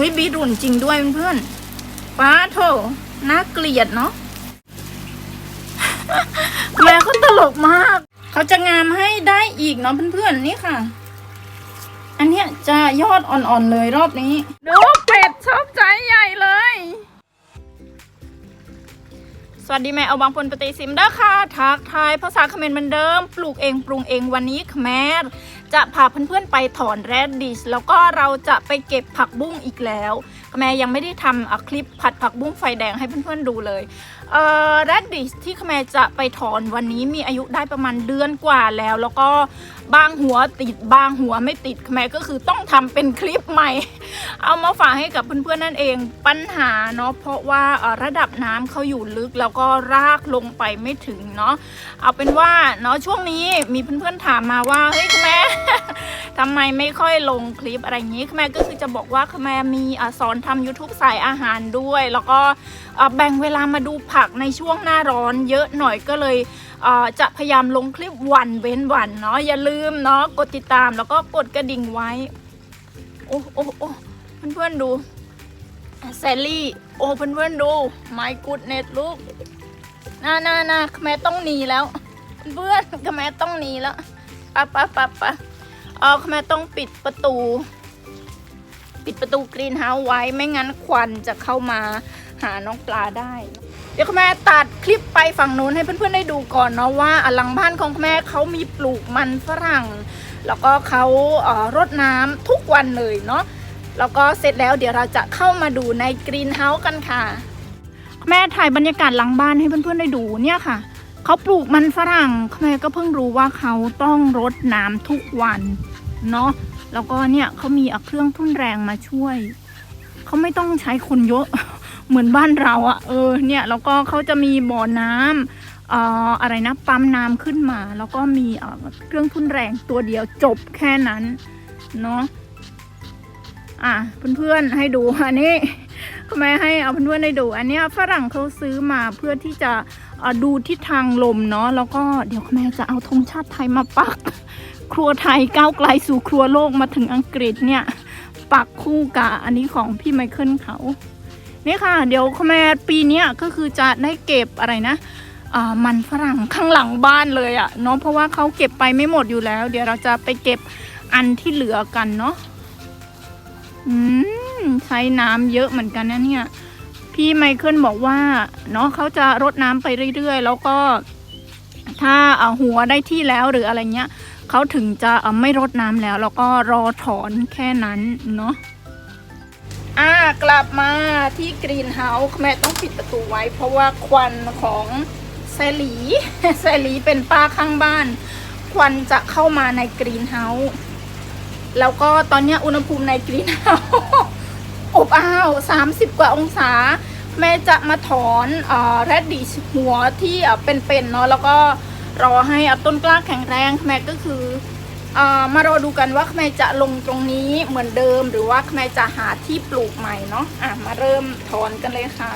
ฮ้ยบีทรุนจริงด้วยเพื่อนๆป้าโถน่าเกลียดเนาะแม่เขาตลกมาก เขาจะงามให้ได้อีกเนาะเพื่อนๆนี่ค่ะ อันเนี้ยจะยอดอ่อนๆเลยรอบนี้ดูเป็ดชอบใจใหญ่เลย สวัสดีแม่เอาบางพลปฏิสิมเด้อค่ะทักทายภาษาเขมรเหมือนเดิม ปลูกเองปรุงเองวันนี้แม่จะพาเพื่อนๆไปถอนแรดดิชแล้วก็เราจะไปเก็บผักบุ้งอีกแล้วแม่ยังไม่ได้ทำอะคลิปผัดผักบุ้งไฟแดงให้เพื่อนๆดูเลยเอ่อแรดดิชที่แม่จะไปถอนวันนี้มีอายุได้ประมาณเดือนกว่าแล้ว แล้วก็ บางหัวติดบางหัวไม่ติดแม่ก็คือต้องทำเป็นคลิปใหม่ เอามาฝากให้กับเพื่อนๆนั่นเองปัญหาเนาะเพราะว่าระดับน้ำเขาอยู่ลึกแล้วก็รากลงไปไม่ถึงเนาะเอาเป็นว่าเนาะช่วงนี้มีเพื่อนๆถามมาว่าเฮ้ยคุณแม่ทำไมไม่ค่อยลงคลิปอะไรอย่างนี้คุณแม่ก็คือจะบอกว่าคุณแม่มีอสอนทำ YouTube สายอาหารด้วย แล้วก็แบ่งเวลามาดูผักในช่วงหน้าร้อนเยอะหน่อยก็เลย จะพยายามลงคลิปวันเว้นวันเนาะอย่าลืมเนาะกดติดตามแล้วก็กดกระดิ่งไว้ โอ้โอ้โอ้เพื่อนๆดูแซลลี่ โอ้เพื่อนๆดูไมกูดเน็ตลูกน่าน่าน่าแม่ต้องหนีแล้ว เพื่อนๆแม่ต้องหนีแล้วปะปะปะปะเออแม่ต้องปิดประตู ปิดประตูกรีนเฮาส์ไว้ไม่งั้นควันจะเข้ามา หาน้องปลาได้ เดี๋ยวคุณแม่ตัดคลิปไปฝั่งนู้นให้เพื่อนๆได้ดูก่อนเนาะว่าหลังบ้านของคุณแม่เขามีปลูกมันฝรั่ง แล้วก็เขาเรดน้ำทุกวันเลยเนาะแล้วก็เสร็จแล้วเดี๋ยวเราจะเข้ามาดูในกรีนเฮาส์กันค่ะ แม่ถ่ายบรรยากาศหลังบ้านให้เพื่อนๆได้ดูเนี่ยค่ะเขาปลูกมันฝรั่งแม่ก็เพิ่งรู้ว่าเขาต้องรดน้ำทุกวันเนาะแล้วก็เนี่ยเขามีเอาเครื่องทุ่นแรงมาช่วย เขาไม่ต้องใช้คนเยอะ เหมือนบ้านเราอะเออเนี่ยแล้วก็เขาจะมีบ่อน้ำเอ่ออะไรนะปั๊มน้ำขึ้นมา แล้วก็มีเครื่องทุ่นแรงตัวเดียวจบแค่นั้นเนาะอะเพื่อนๆให้ดูอันนี้ก็ไมให้เอาเพื่อนๆได้ดู อันนี้ฝรั่งเขาซื้อมาเพื่อที่จะอ่อดูทิศทางลมเนาะแล้วก็เดี๋ยวแม่จะเอาธงชาติไทยมาปัก ครัวไทยก้าวไกลสู่ครัวโลกมาถึงอังกฤษเนี่ย ปักคู่กับอันนี้ของพี่ไมเคิลเขา นี่ค่ะ เดี๋ยวแมปีนี้ก็คือจะได้เก็บอะไรนะมันฝรั่งข้างหลังบ้านเลยอะ่ะเนาะเพราะว่าเขาเก็บไปไม่หมดอยู่แล้ว เดี๋ยวเราจะไปเก็บอันที่เหลือกันเนาะอืมใช้น้ำเยอะเหมือนกันนะเนี่ยพี่ไมเคิลบอกว่าเนาะเขาจะรดน้ำไปเรื่อยๆ แล้วก็ ถ้าเอาหัวได้ที่แล้วหรืออะไรเงี้ยเขาถึงจะไม่รดน้ำแล้ว แล้วก็รอถอนแค่นั้นเนาะ อ่ากลับมาที่กรีนเฮาส์แม่ต้องปิดประตูไว้ เพราะว่าควันของแซลีแซลีเป็นป้าข้างบ้าน ควันจะเข้ามาในกรีนเฮาส์แล้วก็ตอนนี้อุณหภูมิในกรีนเฮาส์อบอ้าว30กว่าองศา แม่จะมาถอนอแรดดิชหัวที่เอ่อเป็นๆเนาะแล้วก็รอให้อต้นกล้าแข็งแรงแม่ก็คือ มารอดูกันว่าแม่จะลงตรงนี้เหมือนเดิมหรือว่าแม่จะหาที่ปลูกใหม่เนาะอะมาเริ่มถอนกันเลยค่ะ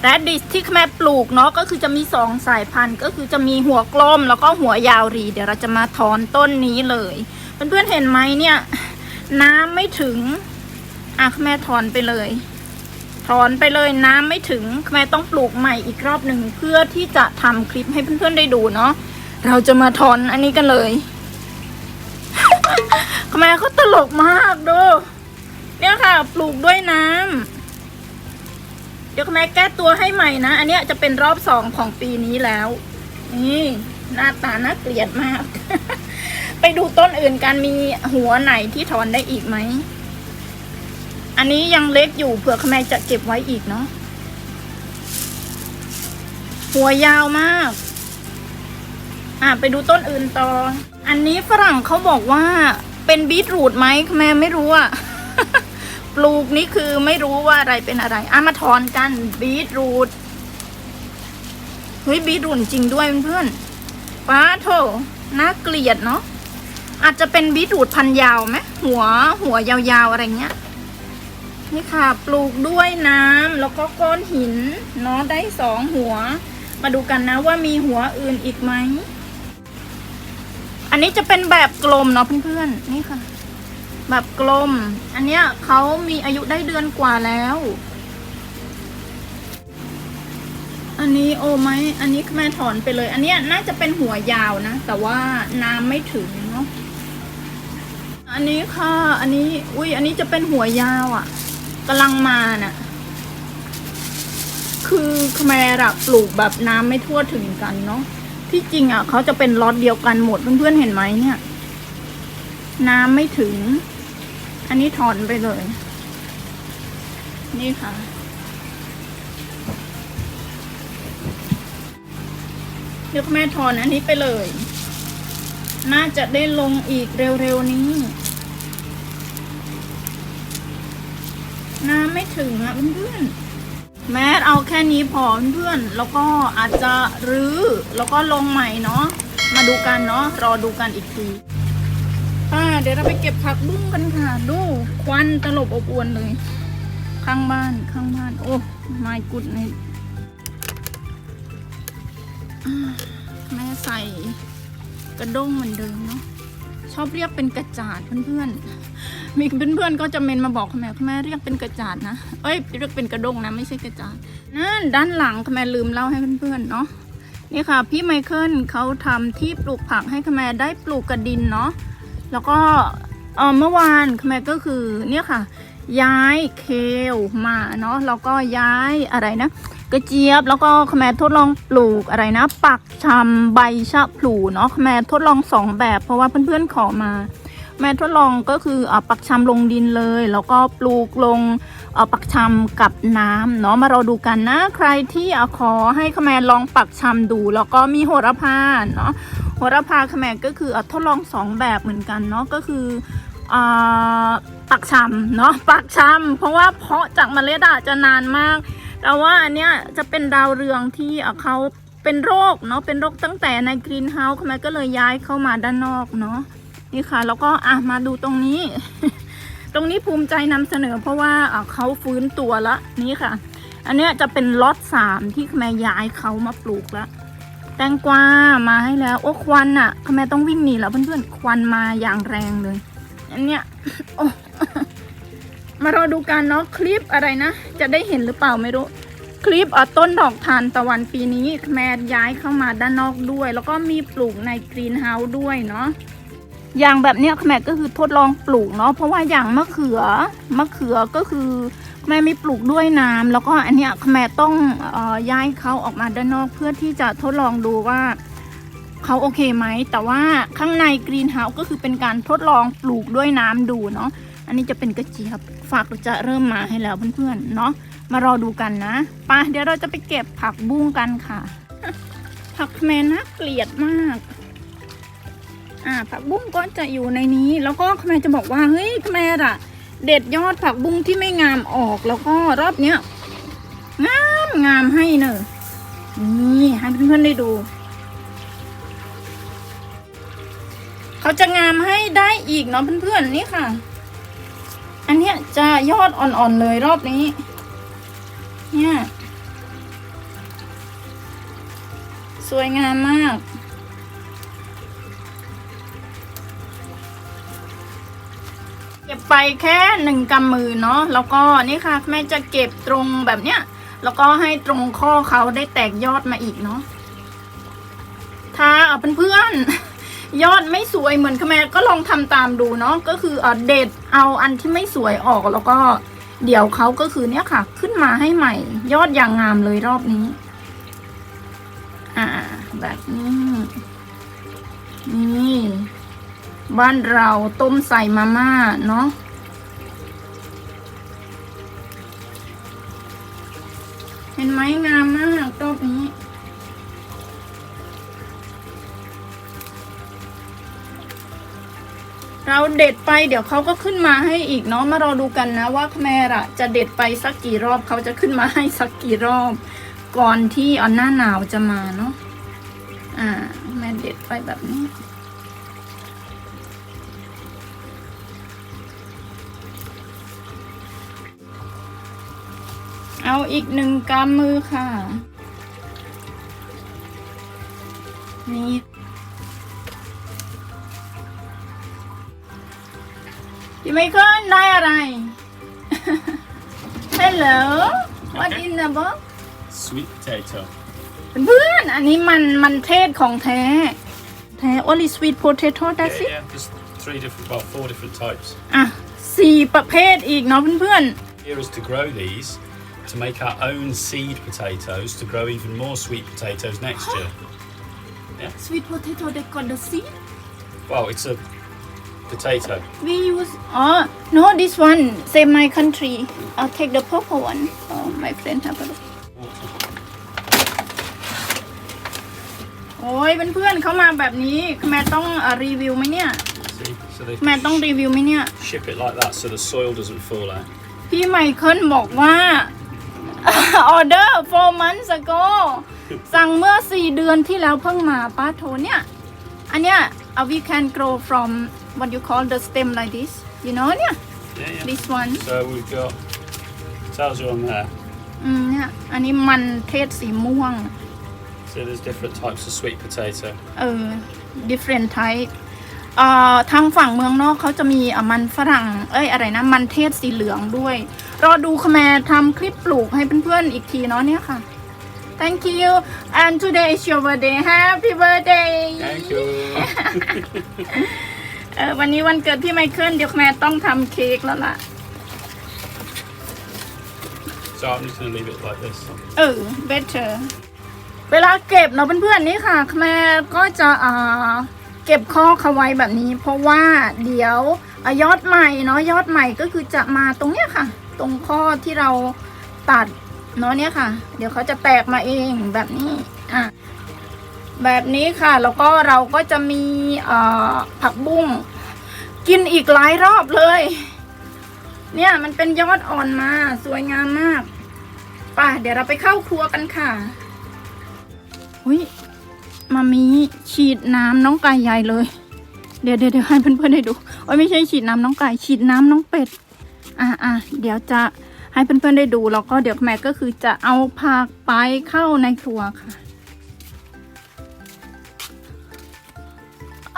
แรดดิชที่แม่ปลูกเนาะก็คือจะมีสองสายพันธุ์ ก็คือจะมีหัวกลมแล้วก็หัวยาวรี เดี๋ยวเราจะมาถอนต้นนี้เลยเพื่อนๆเห็นไหมเนี่ย น้ำไม่ถึงอะแม่ถอนไปเลยถอนไปเลยน้ำไม่ถึงแม่ต้องปลูกใหม่อีกรอบหนึ่งเพื่อที่จะทำคลิปให้เพื่อนๆได้ดูเนาะ เราจะมาถอนอันนี้กันเลยแม่เขาตลกมากดู เนี่ยค่ะ ปลูกด้วยน้ำเดี๋ยวแม่แก้ตัวให้ใหม่นะ อันเนี้ยจะเป็นรอบสองของปีนี้แล้ว นี่หน้าตาน่าเกลียดมาก ไปดูต้นอื่นกันมีหัวไหนที่ถอนได้อีกไหม อันนี้ยังเล็กอยู่เผื่อแม่จะเก็บไว้อีกเนาะหัวยาวมาก อะไปดูต้นอื่นต่อ อันนี้ฝรั่งเขาบอกว่าเป็นบีทรูทไหมแม่ไม่รู้อะปลูกนี่คือไม่รู้ว่าอะไรเป็นอะไรอะมาถอนกันบีทรูทเฮ้ยบีทรูทจริงด้วยเพื่อนๆป้าโถน่าเกลียดเนาะอาจจะเป็นบีทรูทพันยาวไหมหัวหัวยาวๆอะไรเงี้ยนี่ค่ะ ปลูกด้วยน้ำแล้วก็ก้อนหินเนาะได้สองหัว มาดูกันนะว่ามีหัวอื่นอีกไหม อันนี้จะเป็นแบบกลมเนาะเพื่อนๆนี่ค่ะ แบบกลม อันเนี้ยเขามีอายุได้เดือนกว่าแล้ว อันนี้โอ้ไหมอันนี้แม่ถอนไปเลย อันเนี้ยน่าจะเป็นหัวยาวนะ แต่ว่าน้ำไม่ถึงเนาะอันนี้ค่ะ อันนี้ อุ้ยอันนี้จะเป็นหัวยาวอะ่ะกำลังมาน่ะ คือคแมรอะปลูกแบบน้ำไม่ทั่วถึงกันเนาะ ที่จริงอะเขาจะเป็นล็อตเดียวกันหมดเพื่อนๆเห็นไหมเนี่ย น้ำไม่ถึง อันนี้ถอนไปเลย นี่ค่ะ เดี๋ยวแม่ถอนอันนี้ไปเลย น่าจะได้ลงอีกเร็วๆนี้ น้ำไม่ถึงอะเพื่อนๆ แม้เอาแค่นี้พอเพื่อนแล้วก็อาจจะรื้อแล้วก็ลงใหม่เนาะมาดูกันเนาะรอดูกันอีกทีอ่าเดี๋ยวเราไปเก็บผักบุ้งกันค่ะ ดูควันตลบอบอวนเลย ข้างบ้านข้างบ้าน โอ้ไม่กุดในแม่ใส่กระด้งเหมือนเดิมเนาะชอบเรียกเป็นกระจาดเพื่อนๆ มีเพื่อนๆก็จะเมนมาบอกแม่แม่เรียกเป็นกระจาดนะ เอ้ยเรียกเป็นกระด้งนะ ไม่ใช่กระจาดนั่นด้านหลังแม่ลืมเล่าให้เพื่อนๆเนาะนี่ค่ะ พี่ไมเคิลเขาทำที่ปลูกผักให้แม่ได้ปลูกกระดินเนาะแล้วก็เออเมื่อวานแม่ก็คือเนี่ยค่ะ ย้ายเคลมาเนาะแล้วก็ย้ายอะไรนะกระเจี๊ยบแล้วก็ขแมทดลองปลูกอะไรนะ ปักชำใบชะพลูเนาะขแมทดลองสองแบบเพราะว่าเพื่อนๆขอมา แม่ทดลองก็คือเอาปักชำลงดินเลย แล้วก็ปลูกลงเอาปักชำกับน้ำเนาะมาเราดูกันนะใครที่อขอให้ขแมลองปักชำดู แล้วก็มีโหระพาเนาะโหระพาขแมก็คือเอาทดลองสองแบบเหมือนกันเนาะก็คืออ่าปักชำเนาะปักชำเพราะว่าเพาะจากเมล็ดอะจะนานมาก แต่ว่าอันเนี้ยจะเป็นดาวเรืองที่เขาเป็นโรคเนาะเป็นโรคตั้งแต่ในกรีนเฮาส์แม่ก็เลยย้ายเข้ามาด้านนอกเนาะ นี่ค่ะ แล้วก็อะมาดูตรงนี้ ตรงนี้ภูมิใจนำเสนอ เพราะว่าเขาฟื้นตัวละนี่ค่ะ อันเนี้ยจะเป็นล็อตสามที่แม่ย้ายเขามาปลูกละแตงกวามาให้แล้ว โอ้ควันอะแม่ต้องวิ่งหนีแล้วเพื่อนๆควันมาอย่างแรงเลย อันเนี้ยโอ้มารอดูกันเนาะคลิปอะไรนะ จะได้เห็นหรือเปล่าไม่รู้ คลิปอต้นดอกทานตะวันปีนี้แม่ย้ายเข้ามาด้านนอกด้วย แล้วก็มีปลูกในกรีนเฮาส์ด้วยเนาะ อย่างแบบเนี้ยแม่ก็คือทดลองปลูกเนาะเพราะว่าอย่างมะเขือมะเขือก็คือแม่ไม่ปลูกด้วยน้ำแล้วก็อันเนี้ยแม่ต้องออย้ายเขาออกมาด้านนอกเพื่อที่จะทดลองดูว่าเขาโอเคไหมแต่ว่าข้างในกรีนเฮาส์ก็คือเป็นการทดลองปลูกด้วยน้ำดูเนาะอันนี้จะเป็นกระเจี๊ยบฝากจะเริ่มมาให้แล้วเพื่อนๆเนาะมารอดูกันนะปะเดี๋ยวเราจะไปเก็บผักบุ้งกันค่ะ ผักแมนน่าเกลียดมาก อ่าผักบุ้งก็จะอยู่ในนี้ แล้วก็แม่จะบอกว่าเฮ้ยแม่อะเด็ดยอดผักบุ้งที่ไม่งามออกแล้วก็รอบเนี้ยงามงามให้เนอะนี่ให้เพื่อนๆได้ดู เขาจะงามให้ได้อีกเนาะเพื่อนๆนี่ค่ะ อันเนี้ยจะยอดอ่อนๆเลยรอบนี้ เนี่ย สวยงามมาก บไปแค่หนึ่งกำมือเนาะแล้วก็นี่ค่ะแม่จะเก็บตรงแบบเนี้ยแล้วก็ให้ตรงข้อเขาได้แตกยอดมาอีกเนาะถ้าเาเพื่อนๆยอดไม่สวยเหมือนแม่ก็ลองทำตามดูเนาะก็คือเอ่อเด็ดเอาอันที่ไม่สวยออกแล้วก็เดี๋ยวเขาก็คือเนี้ยค่ะ ขึ้นมาให้ใหม่ ยอดอย่างงามเลยรอบนี้ อ่า แบบนี้นี่ บ้านเราต้มใส่มาม่าเนาะเห็นไหมงามมากรอบนี้ เราเด็ดไปเดี๋ยวเขาก็ขึ้นมาให้อีกเนาะมารอดูกันนะว่าแม่ะจะเด็ดไปสักกี่รอบเขาจะขึ้นมาให้สักกี่รอบ ก่อนที่เอาหน้าหนาวจะมาเนาะอ่าแม่เด็ดไปแบบนี้ เอาอีกหนึ่งกำมือค่ะ นี่นพี่ไมเคิลได้อะไร Hello what in the box Sweet potato. เพื่อนๆอันนี้มันมันเทศของแท้ แท้ only sweet potato Yeah, that's it yeah, there's three different, well, four different types. อะสี่ประเภทอีกเนาะเพื่อน Here is to grow these to make our own seed potatoes to grow even more sweet potatoes next year. ๆ sweet potato they got the seed Well, it's a potato. we use oh no this one same my country I'll take the purple one oh my friend have a look โอ้ยเพื่อนๆเข้ามาแบบนี้แม่ต้องเอ่อรีวิวไหมเนี่ย See? So they แม่ต้องรีวิวไหมเนี่ย ship it like that so the soil doesn't fall out. พี่ไมเคิลบอกว่า ออเดอร์ four months ago สั่งเมื่อ 4 เดือนที่แล้วเพิ่งมาป้าโทเนี่ยอันเนี้ย uh, we can grow from what you call the stem like this you know เนี่ย Yeah, yeah. this one So we've got tells you on there. อืมเนี่ยอันนี้มันเทศสีม่วง So there's different types of sweet potato. เออ different type เอ่อทางฝั่งเมืองนอกเขาจะมีอะมันฝรั่ง เอ้ยอะไรนะ มันเทศสีเหลืองด้วย รอดูคแมทำคลิปปลูกให้เพื่อนๆอีกทีเนาะเนี่ยค่ะ thank you and today is your birthday happy birthday Thank you. เออวันนี้วันเกิดพี่ไมเคิลเดี๋ยวแม่ต้องทำเค้กแล้วล่ะ so I'm just going to leave it like this. เออ better เวลาเก็บเนาะเพื่อนๆนี่ค่ะแม่ก็จะอ่าเก็บข้อเขาไว้แบบนี้ เพราะว่าเดี๋ยวอายอดใหม่เนาะยอดใหม่ก็คือจะมาตรงเนี้ยค่ะ ตรงข้อที่เราตัดเนาะเนี่ยค่ะ เดี๋ยวเขาจะแตกมาเองแบบนี้อะแบบนี้ค่ะ แล้วก็เราก็จะมีผักบุ้งกินอีกหลายรอบเลย เนี่ยมันเป็นยอดอ่อนมา สวยงามมากป่ะเดี๋ยวเราไปเข้าครัวกันค่ะหุยมามีฉีดน้ำน้องไก่ใหญ่เลยเดี๋ยวเดี๋ยวเดี๋ยวให้เพื่อนๆได้ดูโอ้ยไม่ใช่ฉีดน้ำน้องไก่ฉีดน้ำน้องเป็ด อะอะเดี๋ยวจะให้เพื่อนๆได้ดูแล้วก็เดี๋ยวแม่ก็คือจะเอาผักไปเข้าในครัวค่ะ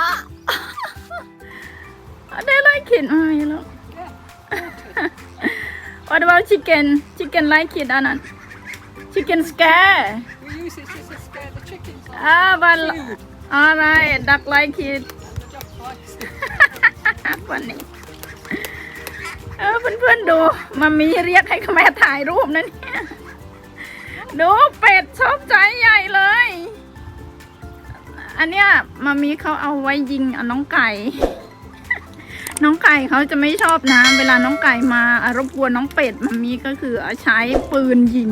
อะได้ไล่เขียนอะไรแล้ว What about chicken? Chicken like it, Anand. Chicken scare. We use it just to scare the chickens off. Ah, but all right, duck like it. The duck likes it. Funny. เออเพื่อนๆดูมามีเรียกให้แม่ถ่ายรูปนะเนี่ยดูเป็ดชอบใจใหญ่เลย อันเนี้ยมามีเขาเอาไว้ยิงอน้องไก่ น้องไก่เขาจะไม่ชอบน้ำเวลาน้องไก่มารบกวนน้องเป็ดมามีก็คือใช้ปืนยิง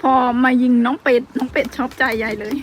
พอมายิงน้องเป็ด น้องเป็ดชอบใจใหญ่เลย